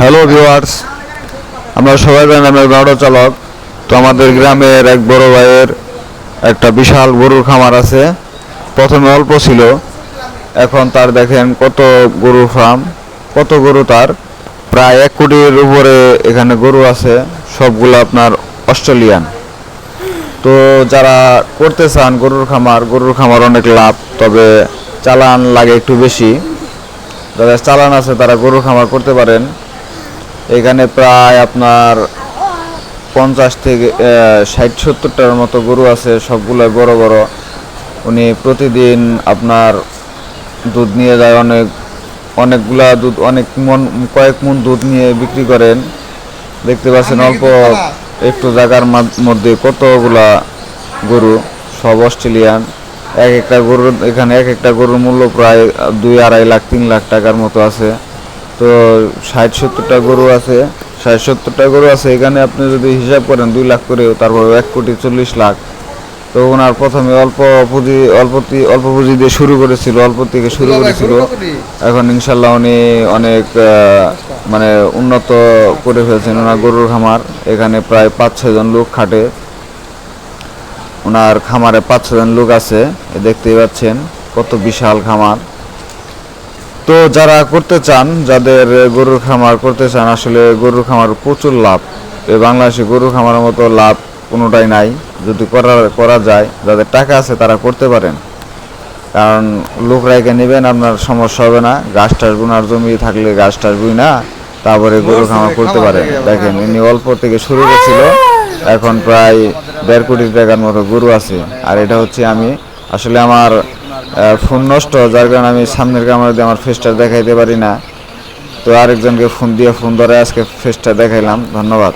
Hello viewers আমরা সবাই জানি আমরা গাড়ো চালক। তো আমাদের গ্রামের এক বড় ভাইয়ের একটা বিশাল গরুর খামার আছে। প্রথমে অল্প ছিল। এখন তার দেখেন কত গরু ফার্ম, কত গরু তার। প্রায় এক কোটির উপরে এখানে গরু আছে, সবগুলো আপনার অস্ট্রেলিয়ান। তো যারা করতে চান গরুর খামার গরুর খামার অনেক লাভ, তবে চালান লাগে একটু বেশি। যাদের চালান আছে তারা গরুর খামার করতে পারেন। এখানে প্রায় আপনার পঞ্চাশ থেকে ষাট, সত্তরটার মতো গরু আছে সবগুলো বড় বড়। উনি প্রতিদিন আপনার দুধ নিয়ে যায়, অনেক, অনেকগুলা দুধ, অনেক মন, কয়েক মন দুধ নিয়ে বিক্রি করেন। দেখতে পাচ্ছেন অল্প একটু জায়গার মধ্যে কতগুলা গরু, সব অস্ট্রেলিয়ান। এক একটা গরুর, এখানে এক একটা গরুর মূল্য প্রায় দুই, আড়াই লাখ, তিন লাখ টাকার মতো আছে। তো ষাট সত্তরটা গরু আছে। ষাট সত্তরটা গরু আছে এখানে আপনি যদি হিসাব করেন দুই লাখ করেও তারপর এক কোটি চল্লিশ লাখ। তো ওনার প্রথমে অল্প পুঁজি অল্প অল্প পুঁজি দিয়ে শুরু করেছিল অল্প থেকে শুরু করেছিল। এখন ইনশাল্লাহ উনি অনেক মানে উন্নত করে ফেলছেন ওনার গরুর খামার। এখানে প্রায় পাঁচ ছজন লোক খাটে। ওনার খামারে পাঁচ ছজন লোক আছে দেখতেই পাচ্ছেন কত বিশাল খামার। তো যারা করতে চান যাদের গরুর খামার করতে চান আসলে গরুর খামার প্রচুর লাভ। এই বাংলাদেশে গরুর খামারের মতো লাভ কোনোটাই নাই। যদি করা করা যায় যাদের টাকা আছে তারা করতে পারেন। কারণ লোক রেখে নেবেন আপনার সমস্যা হবে না। গাছ টাছ বোনার জমি থাকলে গাছ টাছ বুই না তারপরে গরু খামার করতে পারেন। দেখেন ইনি অল্প থেকে শুরু করছিল এখন প্রায় দেড় কোটি টাকার মতো গরু আছে। আর এটা হচ্ছে আমি আসলে আমার ফোন নষ্ট, যার কারণে আমি সামনের ক্যামেরা দিয়ে আমার ফেসটা দেখাইতে পারি না। তো আরেকজনকে ফোন দিয়ে ফোন ধরে আজকে ফেসটা দেখাইলাম। ধন্যবাদ।